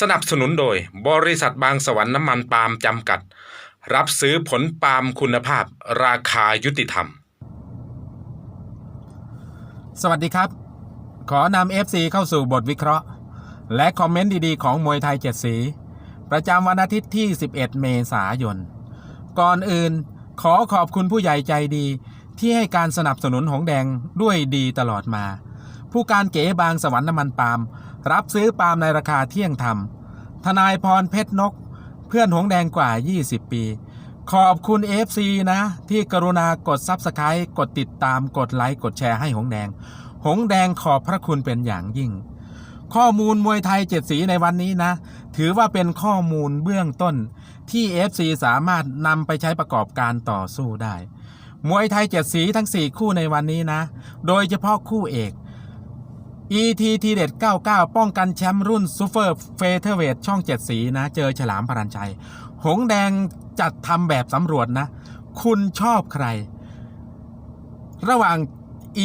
สนับสนุนโดย บริษัทบางสวรรค์น้ำมันปาล์มจำกัด รับซื้อผลปาล์มคุณภาพ ราคายุติธรรม สวัสดีครับ ขอนำ FC เข้าสู่บทวิเคราะห์ และคอมเมนต์ดีๆ ของมวยไทยเจ็ดสี ประจำวันอาทิตย์ที่ 11 เมษายน ก่อนอื่นขอขอบคุณผู้ใหญ่ใจดีที่ให้การสนับสนุนหงแดงด้วยดีตลอดมา ผู้การเก๋บางสวรรค์น้ำมันปาล์ม รับซื้อปาล์มในราคาเที่ยงธรรม ทนายพรเพชรนก เพื่อนหงแดงกว่า 20 ปี ขอบคุณ FC นะ ที่กรุณากดซับสไครต์กดติดตามกดไลค์กดแชร์ให้หงแดง หงแดงขอบพระคุณเป็นอย่างยิ่ง ข้อมูลมวยไทยเจ็ดสีในวันนี้นะ ถือว่าเป็นข้อมูลเบื้องต้น ที่ FC สามารถนำไปใช้ประกอบการต่อสู้ได้มวยไทยเจ็ดสีทั้ง 4 คู่ในวันนี้นะ โดยเฉพาะคู่เอก ET ทีเด็ด99 ป้องกันแชมป์รุ่นซูเปอร์เฟเธอร์เวทช่อง 7 สีนะ เจอฉลามพรันชัย หงแดงจัดทำแบบสำรวจนะ คุณชอบใคร ระหว่าง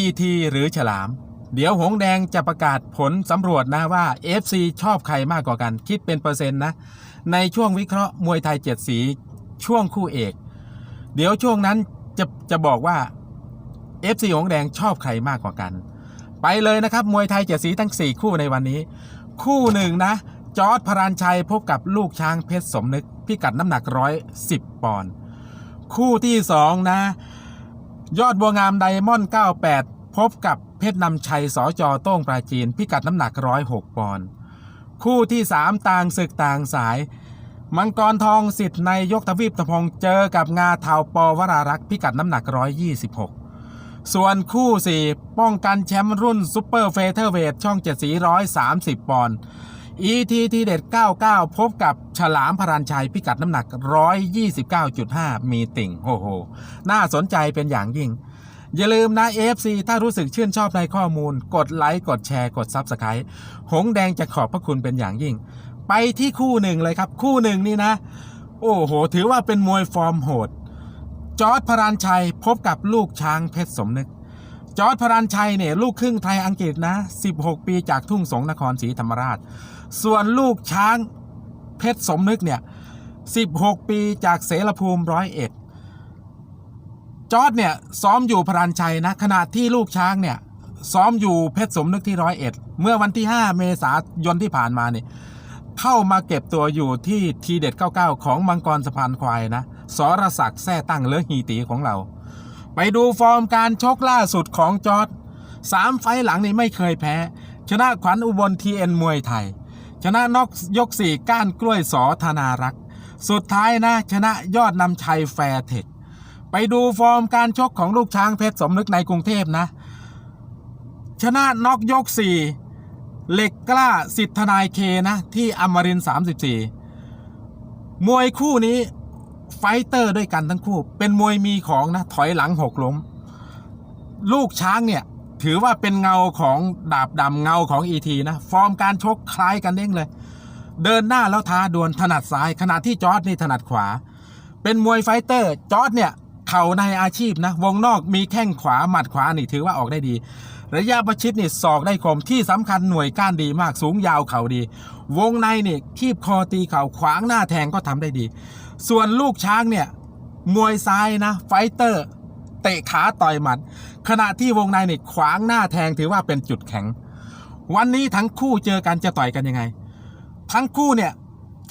ET หรือฉลาม เดี๋ยวหงแดงจะประกาศผลสำรวจนะว่า FC ชอบใครมากกว่ากัน คิดเป็นเปอร์เซ็นต์นะ ในช่วงวิเคราะห์มวยไทย 7 สี ช่วงคู่เอก เดี๋ยวช่วงนั้นจะจะบอกว่า FC หงแดงชอบใครมากกว่ากัน ไปเลยนะครับมวยไทยเจ็ดสีทั้ง 4 คู่ในวันนี้ คู่หนึ่งนะ จอร์ดพรานชัยพบกับลูกช้างเพชรสมนึก พิกัดน้ำหนักร้อยสิบปอนด์คู่ที่2นะ ยอดบัวงามไดมอนด์98 พบกับเพชรนำชัยสอจอโต้งปราจีน พิกัดน้ำหนักร้อยหกปอนด์คู่ที่3ต่างศึกต่างสายมังกรทองสิทธิ์ในยกทวีปตะพงเจอกับงาเทาปอวรารักษ์พิกัดน้ำหนัก 126 ส่วนคู่ 4 ป้องกันแชมป์รุ่นซูเปอร์เฟเธอร์เวทช่อง7สี130 ปอนด์ ET ทีเด็ด 99 พบกับฉลามพรันชัยพิกัดน้ำหนัก 129.5 มีติ่งโอ้โห น่าสนใจเป็นอย่างยิ่ง อย่าลืมนะ AFC ถ้ารู้สึกชื่นชอบในข้อมูล กดไลค์ กดแชร์ กด Subscribe หงแดงจะขอบพระคุณเป็นอย่างยิ่ง ไปที่คู่หนึ่งเลยครับ คู่หนึ่งนี่นะ โอ้โห ถือว่าเป็นมวยฟอร์มโหด จอร์ดพรานชัยพบกับลูกช้างเพชรสมนึก จอร์ดพรานชัยเนี่ยลูกครึ่งไทยอังกฤษนะ 16 ปีจากทุ่งสงนครศรีธรรมราช ส่วนลูกช้างเพชรสมนึกเนี่ย 16 ปีจากเสรภูมิร้อยเอ็ดจอร์ดเนี่ยซ้อมอยู่พรานชัยนะขณะที่ลูกช้างเนี่ยซ้อมอยู่เพชรสมนึกที่ร้อยเอ็ดเมื่อวันที่ 5 เมษายนที่ผ่านมาเนี่ยเข้ามาเก็บตัวอยู่ที่ทีเด็ด 99 ของมังกรสะพานควายนะ สรศักดิ์แท่ตั้งเลือฮีตีของเรา ไปดูฟอร์มการชกล่าสุดของจอร์ดสามไฟหลังนี่ไม่เคยแพ้ ชนะขวัญอุบลทีเอ็นมวยไทย ชนะนอกยกสี่ก้านกล้วยสอธนารักษ์สุดท้ายนะ ชนะยอดนำชัยแฟร์เทคไปดูฟอร์มการชกของลูกช้างเพชรสมนึกในกรุงเทพนะ ชนะน็อกยกสี่เหล็กกล้าสิทธนายเคนะ ที่อมรินทร์34มวยคู่นี้ ไฟเตอร์ด้วยกันทั้งคู่ เป็นมวยมีของนะ ถอยหลังหกล้ม ลูกช้างเนี่ยถือว่าเป็นเงาของดาบดำเงาของอีทีนะ ฟอร์มการชกคล้ายกันเด้งเลย เดินหน้าแล้วท้าดวลถนัดซ้าย ขณะที่จอร์ดนี่ถนัดขวา เป็นมวยไฟเตอร์ จอร์ดเนี่ยเข่าในอาชีพนะ วงนอกมีแข้งขวาหมัดขวานี่ถือว่าออกได้ดี ระยะประชิดนี่ศอกได้คมที่สำคัญหน่วยก้านดีมากสูงยาวเข่าดี วงในนี่คีบคอตีเข่าขวางหน้าแทงก็ทำได้ดี ส่วนลูกช้างเนี่ยมวยซ้ายนะไฟเตอร์เตะขาต่อยหมัด ขณะที่วงในเนี่ยขวางหน้าแทงถือว่าเป็นจุดแข็ง วันนี้ทั้งคู่เจอกันจะต่อยกันยังไง ทั้งคู่เนี่ย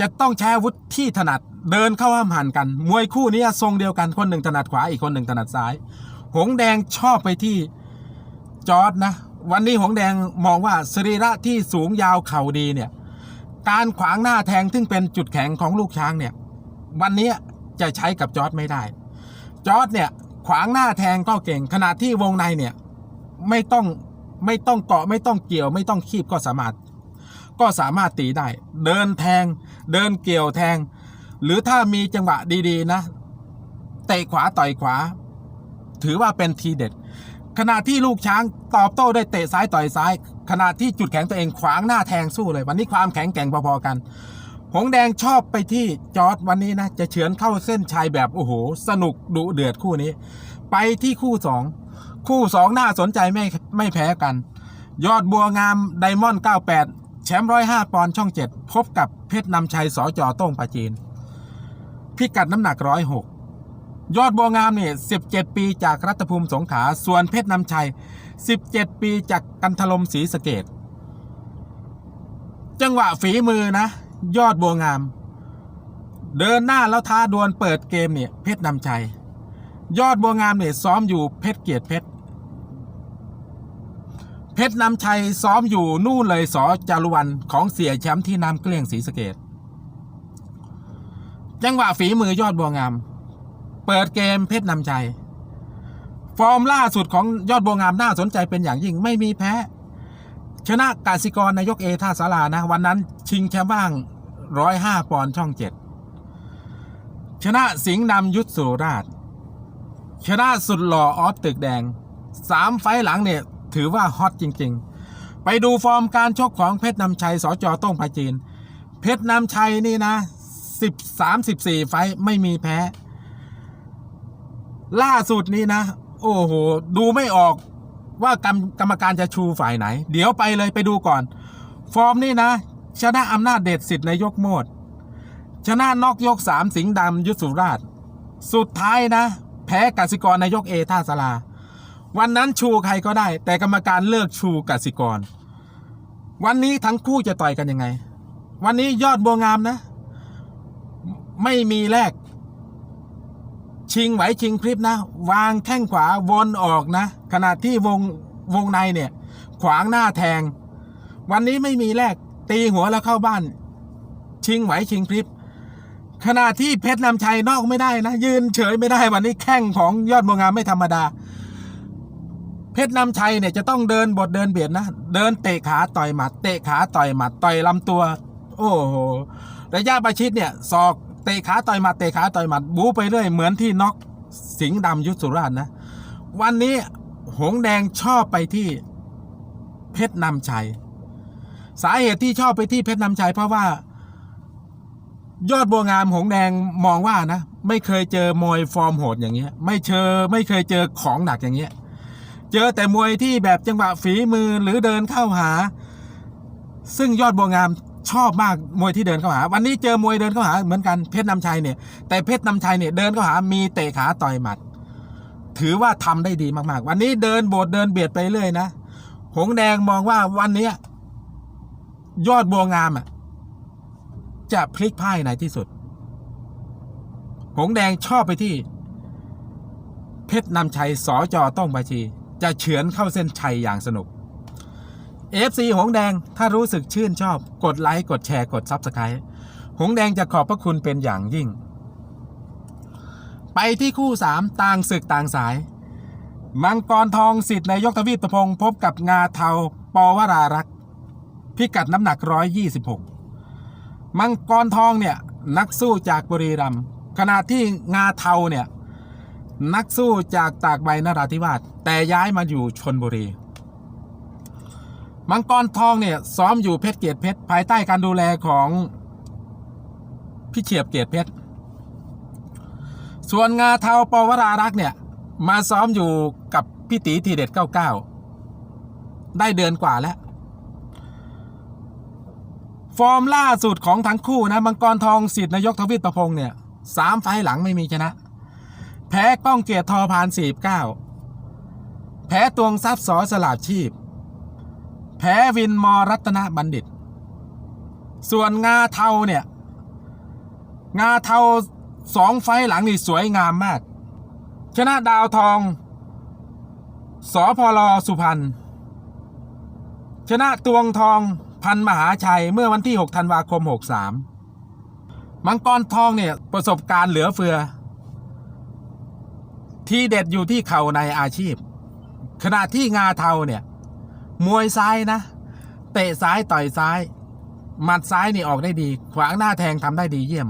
จะต้องใช้อาวุธที่ถนัดเดินเข้าห้ามหันกัน มวยคู่นี้ทรงเดียวกันคนหนึ่งถนัดขวาอีกคนหนึ่งถนัดซ้าย หงแดงชอบไปที่จอร์ดนะ วันนี้หงแดงมองว่าสรีระที่สูงยาวเข่าดีเนี่ยการขวางหน้าแทงซึ่งเป็นจุดแข็งของลูกช้างเนี่ย วันนี้จะใช้กับจอร์ดไม่ได้ จอร์ดเนี่ยขวางหน้าแทงก็เก่ง ขณะที่วงในเนี่ยไม่ต้องไม่ต้องเกาะไม่ต้องเกี่ยว ไม่ต้องคีบก็สามารถ ก็สามารถตีได้ เดินแทง เดินเกี่ยวแทง หรือถ้ามีจังหวะดีๆนะเตะขวาต่อยขวา ถือว่าเป็นทีเด็ด ขณะที่ลูกช้างตอบโต้ด้วยเตะซ้ายต่อยซ้าย ขณะที่จุดแข็งตัวเองขวางหน้าแทงสู้เลย วันนี้ความแข็งแกร่งพอๆกัน หงแดงชอบไปที่จอร์ดวันนี้นะ จะเฉือนเข้าเส้นชัยแบบ โอ้โห สนุกดุเดือดคู่นี้ ไปที่คู่สองคู่สองน่าสนใจไม่ไม่แพ้กัน ยอดบัวงามไดมอนด์98 แชมป์ร้อยห้าปอนช่องเจ็ดพบกับเพชรนำชัยสอจอต้งปาจีน พิกัดน้ำหนักร้อยหกยอดบัวงามเนี่ยสิบเจ็ดปีจากรัตภูมิสงขลาส่วนเพชรนำชัยสิบเจ็ดปีจากกันทลมศรีสะเกดจังหวะฝีมือนะ ยอดบัวงาม เดินหน้าแล้วท้าดวลเปิดเกมเนี่ยเพชรนำชัยยอดบัวงามเนี่ยซ้อมอยู่เพชรเกียรติเพชรเพชรนำชัยซ้อมอยู่นู่นเลยสอจารุวันของเสียแชมป์ที่น้ำเกลี้ยงศรีสเกดจังหวะฝีมือยอดบัวงาม เปิดเกมเพชรนำชัย ฟอร์มล่าสุดของยอดบัวงามน่าสนใจเป็นอย่างยิ่งไม่มีแพ้ ชนะกาสิกรนายกเอท่าสารานะ วันนั้นชิงแชมป์ว่าง ร้อยห้าปอนด์ช่องเจ็ดชนะสิงห์ดำยุทธสุราช ชนะสุดหล่อออสตึกแดงสามไฟหลังเนี่ย ถือว่าฮอตจริง ๆ ไปดูฟอร์มการชกของเพชรนำชัยสจต้งปาจีน เพชรนำชัยนี่นะสิบสามสิบสี่ไฟไม่มีแพ้ ล่าสุดนี้นะ โอ้โห ดูไม่ออกว่ากรรมกรรมการจะชูฝ่ายไหน เดี๋ยวไปเลยไปดูก่อน ฟอร์มนี่นะ ชนะอำนาจเดชสิทธิ์ในยกโมด ชนะนอกยกสามสิงห์ดำยุทธสุราช สุดท้ายนะ แพ้กสิกรนายกเอท่าสลา วันนั้นชูใครก็ได้ แต่กรรมการเลือกชูกสิกร วันนี้ทั้งคู่จะต่อยกันยังไง วันนี้ยอดบัวงามนะ ไม่มีแลกชิงไหวชิงพริบนะ วางแข้งขวาวนออกนะ ขณะที่วงวงในเนี่ย ขวางหน้าแทง วันนี้ไม่มีแลก ตีหัวแล้วเข้าบ้าน ชิงไหวชิงพริบขณะที่เพชรนำชัยนอกไม่ได้นะยืนเฉยไม่ได้วันนี้แข้งของยอดบัวงามไม่ธรรมดา เพชรนำชัยเนี่ยจะต้องเดินบทเดินเบียดนะเดินเตะขาต่อยหมัดเตะขาต่อยหมัดต่อยลำตัว โอ้โหระยะประชิดเนี่ยศอกเตะขาต่อยหมัดเตะขาต่อยหมัดบู๊ไปเรื่อยเหมือนที่น็อกสิงห์ดำยุทธสุราชนะ วันนี้หงแดงชอบไปที่เพชรนำชัย สาเหตุที่ชอบไปที่เพชรนำชัยเพราะว่า ยอดบัวงามหงแดงมองว่านะ ไม่เคยเจอมวยฟอร์มโหดอย่างเงี้ย ไม่เจอไม่เคยเจอของหนักอย่างเงี้ย เจอแต่มวยที่แบบจังหวะฝีมือหรือเดินเข้าหา ซึ่งยอดบัวงามชอบมากมวยที่เดินเข้าหา วันนี้เจอมวยเดินเข้าหาเหมือนกันเพชรนำชัยเนี่ย แต่เพชรนำชัยเนี่ยเดินเข้าหามีเตะขาต่อยหมัด ถือว่าทำได้ดีมากๆ วันนี้เดินโบดเดินเบียดไปเรื่อยนะ หงแดงมองว่าวันเนี้ ยอดบัวงามอะ จะพลิกพ่ายในที่สุด หงแดงชอบไปที่ เพชรนำชัยสอจอต้องบาชี จะเฉือนเข้าเส้นชัยอย่างสนุก FC หงแดงถ้ารู้สึกชื่นชอบ กดไลค์ กดแชร์ กดซับสไครต์หงแดงจะขอบพระคุณเป็นอย่างยิ่ง ไปที่คู่สามต่างศึกต่างสาย มังกรทองสิทธิ์นายกทวีตพงศ์พบกับงาเทาปวรารักษ พิกัดน้ำหนัก 126 มังกรทองเนี่ยนักสู้จากบุรีรัมย์ขณะที่งาเทาเนี่ยนักสู้จากตากใบนราธิวาสแต่ย้ายมาอยู่ชนบุรี มังกรทองเนี่ยซ้อมอยู่เพชรเกียรติเพชรภายใต้การดูแลของพี่เฉียบเกียรติเพชร ส่วนงาเทาปวรารักษ์เนี่ยมาซ้อมอยู่กับพี่ตีทีเด็ด 99 ได้เดือนกว่าแล้ว อร์มล่าสุดของทั้งคู่นะมังกรทองสิทธิ์นายกทวิตประพงศ์เนี่ยสามไฟหลังไม่มีชนะ แพ้ก้องเกียรติทอพานสี่เก้าแพ้ตวงทรัพย์สอสลาบชีพ แพ้วินมอรัตนบัณฑิต ส่วนงาเทาเนี่ย งาเทาสองไฟหลังนี่สวยงามมาก ชนะดาวทองสอพลสุพรรณชนะตวงทอง พันมหาชัยเมื่อวันที่ 6 ธันวาคม 63 มังกรทองเนี่ยประสบการณ์เหลือเฟือ ที่เด็ดอยู่ที่เข่าในอาชีพ ขณะที่งาเทาเนี่ย มวยซ้ายนะ เตะซ้ายต่อยซ้าย หมัดซ้ายนี่ออกได้ดี ขวางหน้าแทงทำได้ดีเยี่ยม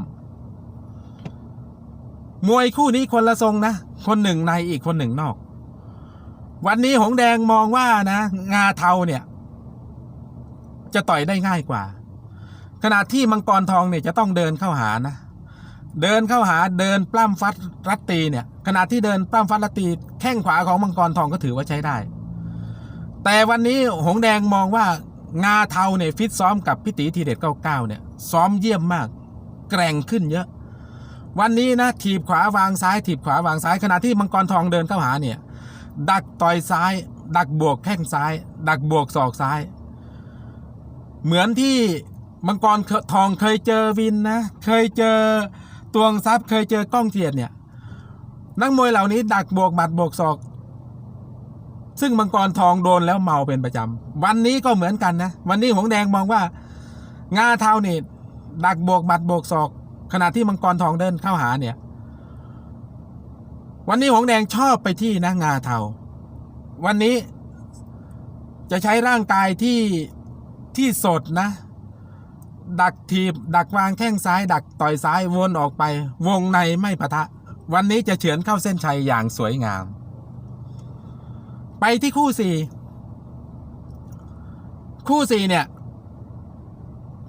มวยคู่นี้คนละทรงนะ คนหนึ่งในอีกคนหนึ่งนอก วันนี้หงแดงมองว่านะ งาเทาเนี่ย จะต่อยได้ง่ายกว่า ขณะที่มังกรทองเนี่ยจะต้องเดินเข้าหานะ เดินเข้าหาเดินปล้ำฟัดรัตตีเนี่ยขณะที่เดินปล้ำฟัดรัตตีแข้งขวาของมังกรทองก็ถือว่าใช้ได้ แต่วันนี้หงแดงมองว่างาเทาเนี่ยฟิตซ้อมกับพิตีทีเด็ด99เนี่ยซ้อมเยี่ยมมาก แกร่งขึ้นเยอะ วันนี้นะถีบขวาวางซ้ายถีบขวาวางซ้ายขณะที่มังกรทองเดินเข้าหาเนี่ยดักต่อยซ้าย ดักบวกแข้งซ้าย ดักบวกศอกซ้าย เหมือนที่มังกรทองเคยเจอวินนะ เคยเจอตวงทรัพย์เคยเจอก้องเกียรติเนี่ย นักมวยเหล่านี้ดักบวกหมัดบวกศอก ซึ่งมังกรทองโดนแล้วเมาเป็นประจำ วันนี้ก็เหมือนกันนะ วันนี้หงแดงมองว่า งาเทานี่ดักบวกหมัดบวกศอก ขณะที่มังกรทองเดินเข้าหาเนี่ย วันนี้หงแดงชอบไปที่นะงาเทาวันนี้จะใช้ร่างกายที่ ที่สดนะ ดักทีบดักวางแข้งซ้าย ดักต่อยซ้ายวนออกไป วงในไม่ปะทะ วันนี้จะเฉือนเข้าเส้นชัยอย่างสวยงาม ไปที่คู่สี่คู่สี่เนี่ย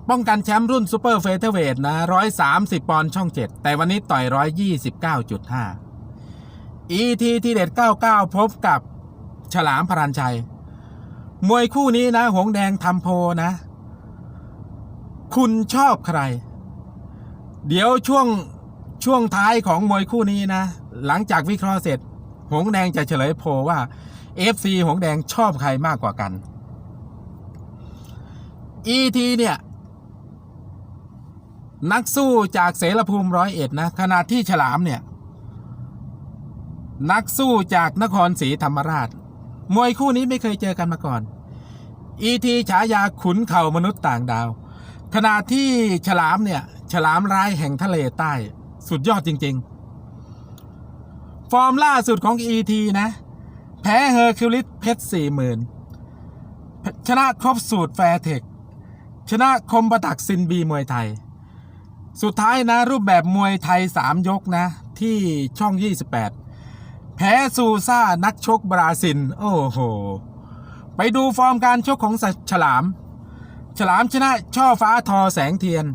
ป้องกันแชมป์รุ่นซูเปอร์เฟเธอร์เวทนะร้อยสามสิบปอนด์ช่องเจ็ดแต่วันนี้ต่อยร้อยยี่สิบเก้าจุดห้า ET ทีเด็ดเก้าเก้าพบกับฉลามพรันชัย มวยคู่นี้นะ หงแดงทำโพนะ คุณชอบใคร เดี๋ยวช่วงช่วงท้ายของมวยคู่นี้นะ หลังจากวิเคราะห์เสร็จ หงแดงจะเฉลยโพว่า FC หงแดงชอบใครมากกว่ากัน ET เนี่ย นักสู้จากเสรภูมิร้อยเอ็ดนะ ขณะที่ฉลามเนี่ย นักสู้จากนครศรีธรรมราช มวยคู่นี้ไม่เคยเจอกันมาก่อน ET ฉายาขุนเข่ามนุษย์ต่างดาว ขณะที่ฉลามเนี่ย ฉลามร้ายแห่งทะเลใต้ สุดยอดจริง ๆ ฟอร์มล่าสุดของ ET นะ แพ้เฮอร์คิวลิสเพชรสี่หมื่นชนะครบสูตรแฟร์เทค ชนะคมประตักซินบีมวยไทย สุดท้ายนะรูปแบบมวยไทย 3 ยกนะ ที่ช่อง 28 แพ้ซูซ่านักชกบราซิล โอ้โห ไปดูฟอร์มการชกของฉลาม ฉลามชนะช่อฟ้าทอแสงเทียน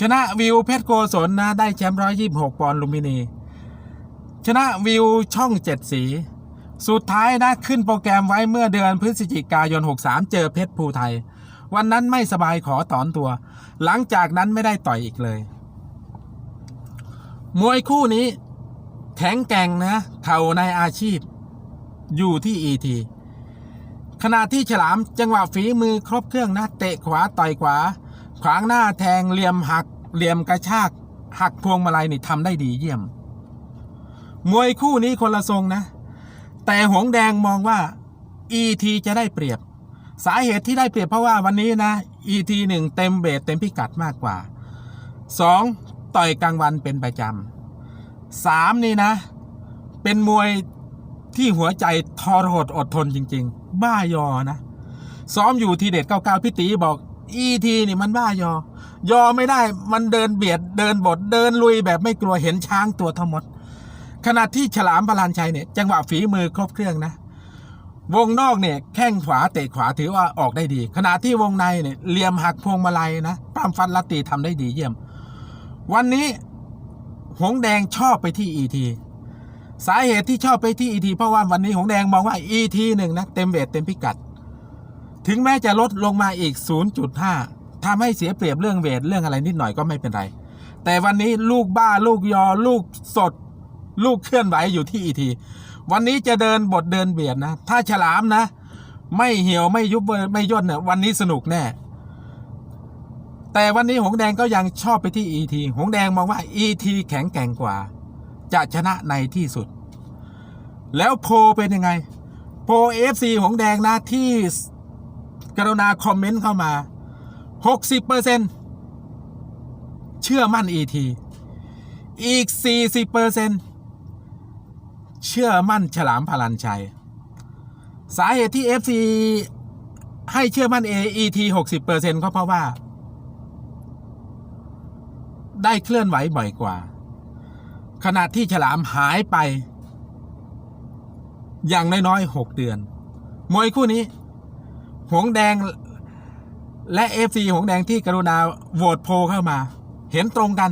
ชนะวิวเพชรโกศลนะได้แชมป์ร้อยยี่สิบหกปอนด์ลุมพินี ชนะวิวช่องเจ็ดสี สุดท้ายนะขึ้นโปรแกรมไว้เมื่อเดือนพฤศจิกายน 63 เจอเพชรภูไทย วันนั้นไม่สบายขอถอนตัว หลังจากนั้นไม่ได้ต่อยอีกเลย มวยคู่นี้แข็งแกร่งนะเข่าในอาชีพ อยู่ที่อีที ขณะที่ฉลามจังหวะฝีมือครบเครื่องนะเตะขวาต่อยขวา ขวางหน้าแทงเหลี่ยมหักเหลี่ยมกระชาก หักพวงมาลัยนี่ทำได้ดีเยี่ยม มวยคู่นี้คนละทรงนะ แต่หงแดงมองว่า ET จะได้เปรียบ สาเหตุที่ได้เปรียบเพราะว่าวันนี้นะ ET หนึ่งเต็มเบสเต็มพิกัดมากกว่า 2. ต่อยกลางวันเป็นประจำ 3. นี่นะ เป็นมวยที่หัวใจทรหดอดทนจริง ๆ บ้ายอนะ ซ้อมอยู่ทีเด็ดเก้าเก้าพี่ตีบอก ET นี่มันบ้ายอ ยอไม่ได้มันเดินเบียดเดินบดเดินลุยแบบไม่กลัวเห็นช้างตัวทั้งหมดขณะที่ฉลามพลานชัยเนี่ยจังหวะฝีมือครบเครื่องนะ วงนอกเนี่ยแข้งขวาเตะขวาถือว่าออกได้ดี ขณะที่วงในเนี่ยเหลี่ยมหักพวงมาลัยนะปรามฟันลัตตีทำได้ดีเยี่ยม วันนี้หงแดงชอบไปที่ ET สาเหตุที่ชอบไปที่ ET เพราะว่าวันนี้หงแดงมองว่า ET หนึ่งนะเต็มเวทเต็มพิกัด ถึงแม้จะลดลงมาอีก 0.5ทำให้เสียเปรียบเรื่องเวทเรื่องอะไรนิดหน่อยก็ไม่เป็นไร แต่วันนี้ลูกบ้าลูกยอลูกสด ลูกเคลื่อนไหวอยู่ที่ ET วันนี้จะเดินบทเดินเบียดนะ ถ้าฉลามนะ ไม่เหี่ยวไม่ยุบไม่ย่นเนี่ยวันนี้สนุกแน่ แต่วันนี้หงแดงก็ยังชอบไปที่ ET หงแดงมองว่า ET แข็งแกร่งกว่า จะชนะในที่สุด แล้วโพลเป็นยังไง โพล FC หงแดงนะที่กรุณาคอมเมนต์เข้ามา 60%เชื่อมั่น ET อีก 40%เชื่อมั่นฉลามพลันชัย สาเหตุที่ FC ให้เชื่อมั่น AET 60%ก็เพราะว่า ได้เคลื่อนไหวบ่อยกว่า ขณะที่ฉลามหายไป อย่างน้อยๆ6เดือน มวยคู่นี้ หงแดงและ FC หงแดงที่กรุณาโหวตโพเข้ามา เห็นตรงกัน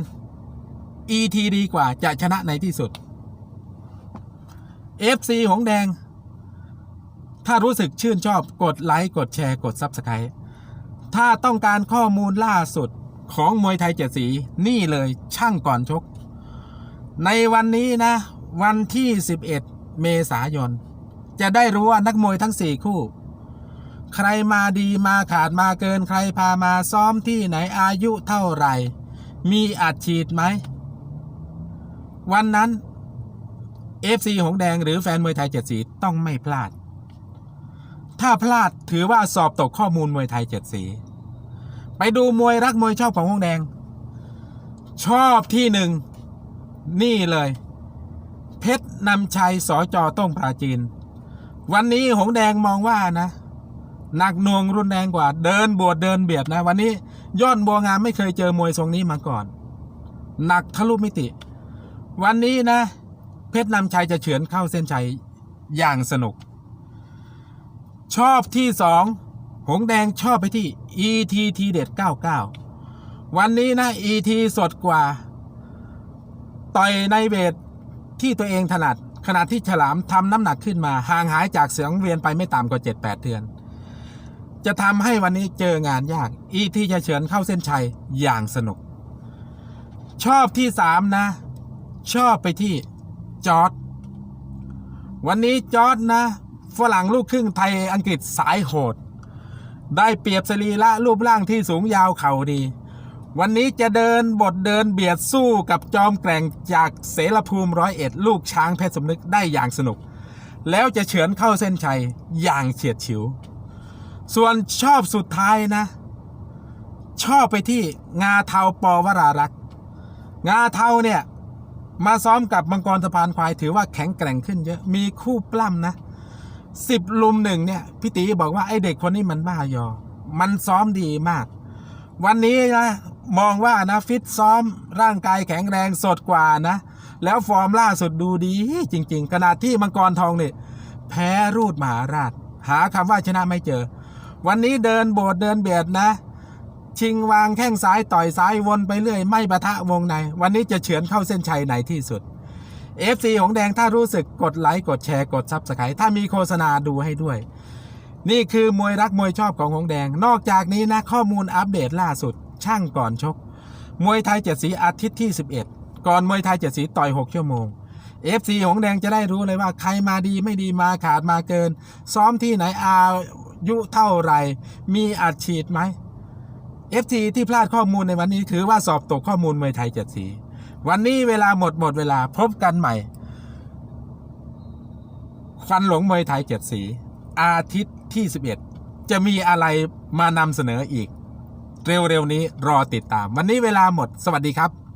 ET ดีกว่าจะชนะในที่สุด FC หงแดง ถ้ารู้สึกชื่นชอบกดไลค์ กดแชร์ กด Subscribe ถ้าต้องการข้อมูลล่าสุดของมวยไทยเจ็ดสี นี่เลยช่างก่อนชก ในวันนี้นะ วันที่ 11 เมษายน จะได้รู้ว่านักมวยทั้ง 4 คู่ ใครมาดีมาขาดมาเกินใครพามาซ้อมที่ไหนอายุเท่าไหร่ มีอัดฉีดไหม วันนั้น FC หงแดงหรือแฟนมวยไทยเจ็ดสีต้องไม่พลาด ถ้าพลาดถือว่าสอบตกข้อมูลมวยไทยเจ็ดสี ไปดูมวยรักมวยชอบของหงแดง ชอบที่หนึ่ง นี่เลย เพชรนำชัยสอจอต้งปราจีน วันนี้หงแดงมองว่านะหนักหน่วงรุนแรงกว่า เดินบวดเดินเบียดนะ วันนี้ยอดบัวงามไม่เคยเจอมวยทรงนี้มาก่อน หนักทะลุมิติ วันนี้นะ เพชรนำชัยจะเฉือนเข้าเส้นชัยอย่างสนุก ชอบที่สองหงแดงชอบไปที่ ET ทีเด็ด99 วันนี้นะ ET สดกว่า ต่อยในเวทที่ตัวเองถนัด ขณะที่ฉลามทำน้ำหนักขึ้นมาห่างหายจากเสียงเวียนไปไม่ต่ำกว่า 7-8 เดือน จะทำให้วันนี้เจองานยาก ET จะเฉือนเข้าเส้นชัยอย่างสนุก ชอบที่สามนะ ชอบไปที่จอร์ดวันนี้จอร์ดนะฝรั่งลูกครึ่งไทยอังกฤษสายโหด ได้เปรียบสรีระรูปร่างที่สูงยาวเข่าดี วันนี้จะเดินบทเดินเบียดสู้กับจอมแกร่งจากเสรภูมิร้อยเอ็ดลูกช้างเพชรสมนึกได้อย่างสนุก แล้วจะเฉือนเข้าเส้นชัยอย่างเฉียดฉิว ส่วนชอบสุดท้ายนะ ชอบไปที่งาเทาปอวรารักษ์งาเทาเนี่ยมาซ้อมกับมังกรสะพานควายถือว่าแข็งแกร่งขึ้นเยอะมีคู่ปล้ำนะสิบลุมหนึ่งเนี่ยพี่ตีบอกว่าไอเด็กคนนี้มันบ้ายอ มันซ้อมดีมาก วันนี้นะ มองว่านะฟิตซ้อมร่างกายแข็งแรงสดกว่านะ แล้วฟอร์มล่าสุดดูดีจริง ๆ ขณะที่มังกรทองเนี่ยแพ้รูดมหาราช หาคำว่าชนะไม่เจอ วันนี้เดินโบดเดินเบียดนะ ชิงวางแข้งซ้ายต่อยซ้ายวนไปเรื่อย ไม่ปะทะวงใน วันนี้จะเฉือนเข้าเส้นชัยไหนที่สุด FC ของแดงถ้ารู้สึกกดไลค์กดแชร์กดซับสไครต์ถ้ามีโฆษณาดูให้ด้วย นี่คือมวยรักมวยชอบของหงแดง นอกจากนี้นะข้อมูลอัปเดตล่าสุด ช่างก่อนชก มวยไทยเจ็ดสีอาทิตย์ที่ 11 ก่อนมวยไทยเจ็ดสีต่อย 6 ชั่วโมง FC หงแดงจะได้รู้เลยว่าใครมาดีไม่ดีมาขาดมาเกิน ซ้อมที่ไหนอายุเท่าไหร่ มีอัดฉีดไหม FT ที่พลาดข้อมูลในวันนี้ถือว่าสอบตกข้อมูลมวยไทยเจ็ดสี วันนี้เวลาหมดหมดเวลาพบกันใหม่ควันหลงมวยไทยเจ็ดสี อาทิตย์ที่ 11 จะมีอะไรมานำเสนออีก เร็วๆนี้รอติดตาม วันนี้เวลาหมดสวัสดีครับ